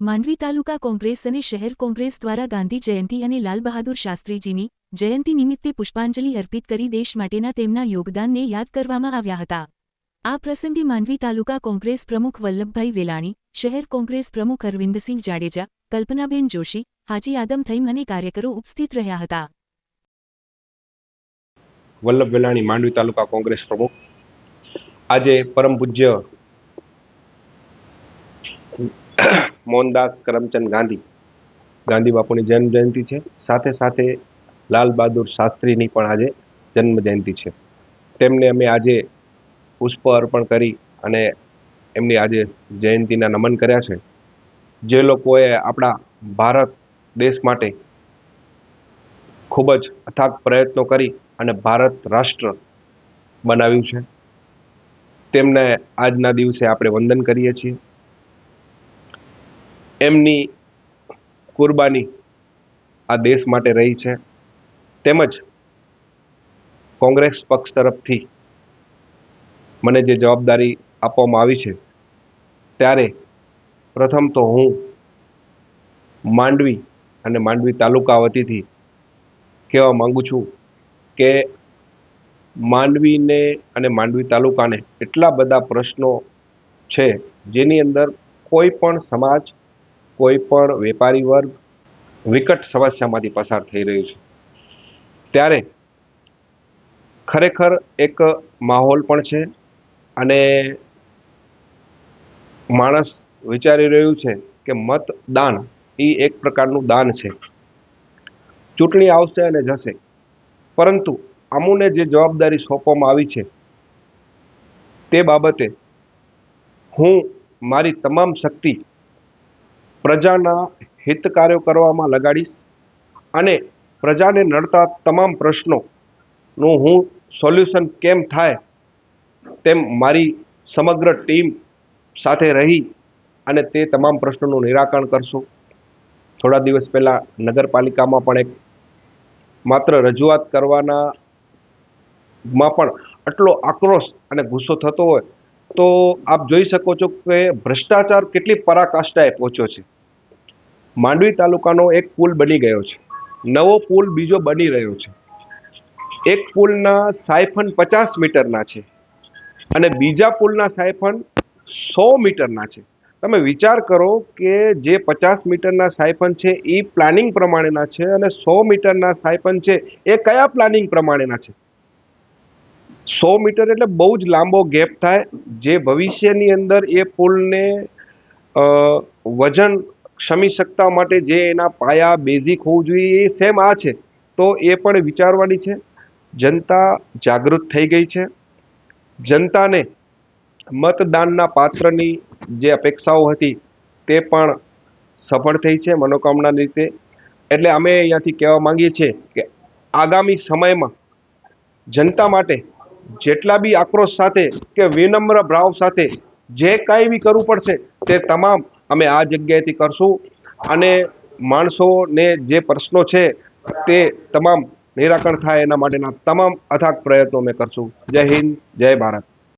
માંડવી તાલુકા કોંગ્રેસ અને શહેર કોંગ્રેસ દ્વારા ગાંધી જયંતિ અને લાલ બહાદુર શાસ્ત્રીજીની જયંતિ નિમિત્તે પુષ્પાંજલિ અર્પિત કરી દેશ માટેના તેમના યોગદાનને યાદ કરવામાં આવ્યા હતા. આ પ્રસંગે માંડવી તાલુકા કોંગ્રેસ પ્રમુખ વલ્લભભાઈ વેલાણી, શહેર કોંગ્રેસ પ્રમુખ અરવિંદસિંહ જાડેજા, કલ્પનાબેન જોશી, હાજી આદમ થઈમ અને કાર્યકરો ઉપસ્થિત રહ્યા હતા. વલ્લભ વેલાણી, માંડવી તાલુકા કોંગ્રેસ પ્રમુખ. આજે પરમ પૂજ્ય મોહનદાસ કરમચંદ ગાંધી. ગાંધી બાપુની જન્મ જયંતિ છે. સાથે સાથે લાલ બહાદુર શાસ્ત્રીની પણ આજે જન્મ જયંતિ છે. તેમને અમે આજે પુષ્પ અર્પણ કરી અને એમની આજે જયંતિના નમન કર્યા છે. જે લોકોએ આપણા ભારત દેશ માટે ખૂબ જ અથાગ પ્રયત્નો કરી અને ભારત રાષ્ટ્ર બનાવ્યું છે. તેમને આજના દિવસે આપણે વંદન કરીએ છીએ. એમની કુરબાની આ દેશ માટે રહી છે. તેમજ કોંગ્રેસ પક્ષ તરફથી મને જે જવાબદારી આપવામાં આવી છે, ત્યારે પ્રથમ તો હું માંડવી અને માંડવી તાલુકા વતીથી કહેવા માંગુ છું કે માંડવીને અને માંડવી તાલુકાને એટલા બધા પ્રશ્નો છે, જેની અંદર કોઈ પણ સમાજ કોઈ પણ વેપારી વર્ગ વિકટ સમસ્યામાંથી પસાર થઈ રહ્યું છે. ત્યારે ખરેખર એક માહોલ પણ છે અને માણસ વિચારી રહ્યું છે કે મતદાન એ એક પ્રકારનું દાન છે. ચૂંટણી આવશે અને જશે. પરંતુ અમુને જે જવાબદારી સોંપવામાં આવી છે તે બાબતે હું મારી તમામ શક્તિ પ્રજાના હિત કાર્યો કરવામાં લગાડીશ અને પ્રજાને નડતા તમામ પ્રશ્નોનું હું સોલ્યુશન કેમ થાય તેમ મારી સમગ્ર ટીમ સાથે રહી અને તે તમામ પ્રશ્નોનું નિરાકરણ કરશું. થોડા દિવસ પહેલાં નગરપાલિકામાં પણ એક માત્ર રજૂઆત કરવાના માં પણ આટલો આક્રોશ અને ગુસ્સો થતો હોય તો આપ જોઈ શકો છો કે ભ્રષ્ટાચાર કેટલી પરાકાષ્ઠાએ પહોંચ્યો છે. માંડવી તાલુકાનો એક પુલ બની ગયો છે. નવો પુલ બીજો બની રહ્યો છે. એક પુલના સાયફન પચાસ મીટરના છે અને બીજા પુલના સાયફન સો મીટરના છે. તમે વિચાર કરો કે જે પચાસ મીટરના સાયફન છે એ પ્લાનિંગ પ્રમાણેના છે અને સો મીટરના સાયફન છે એ કયા પ્લાનિંગ પ્રમાણેના છે? સો મીટર એટલે બહુ જ લાંબો ગેપ થાય. જે ભવિષ્યની અંદર એ પુલને વજન ક્ષમી શકતા માટે જે એના પાયા બેઝિક હોવું જોઈએ એ સેમ આ છે. તો એ પણ વિચારવાની છે. જનતા જાગૃત થઈ ગઈ છે. જનતાને મતદાનના પાત્રની જે અપેક્ષાઓ હતી તે પણ સફળ થઈ છે મનોકામનાની રીતે. એટલે અમે અહીંયાથી કહેવા માંગીએ છીએ કે આગામી સમયમાં જનતા માટે જેટલા બી આક્રોશ સાથે કે વિનમ્ર ભાવ સાથે જે કાંઈ બી કરવું પડશે તે તમામ અમે આ જગ્યાએથી કરશું. અને માણસોને જે પ્રશ્નો છે તે તમામ નિરાકરણ થાય એના માટેના તમામ અથાગ પ્રયત્નો અમે કરશું. જય હિન્દ, જય ભારત.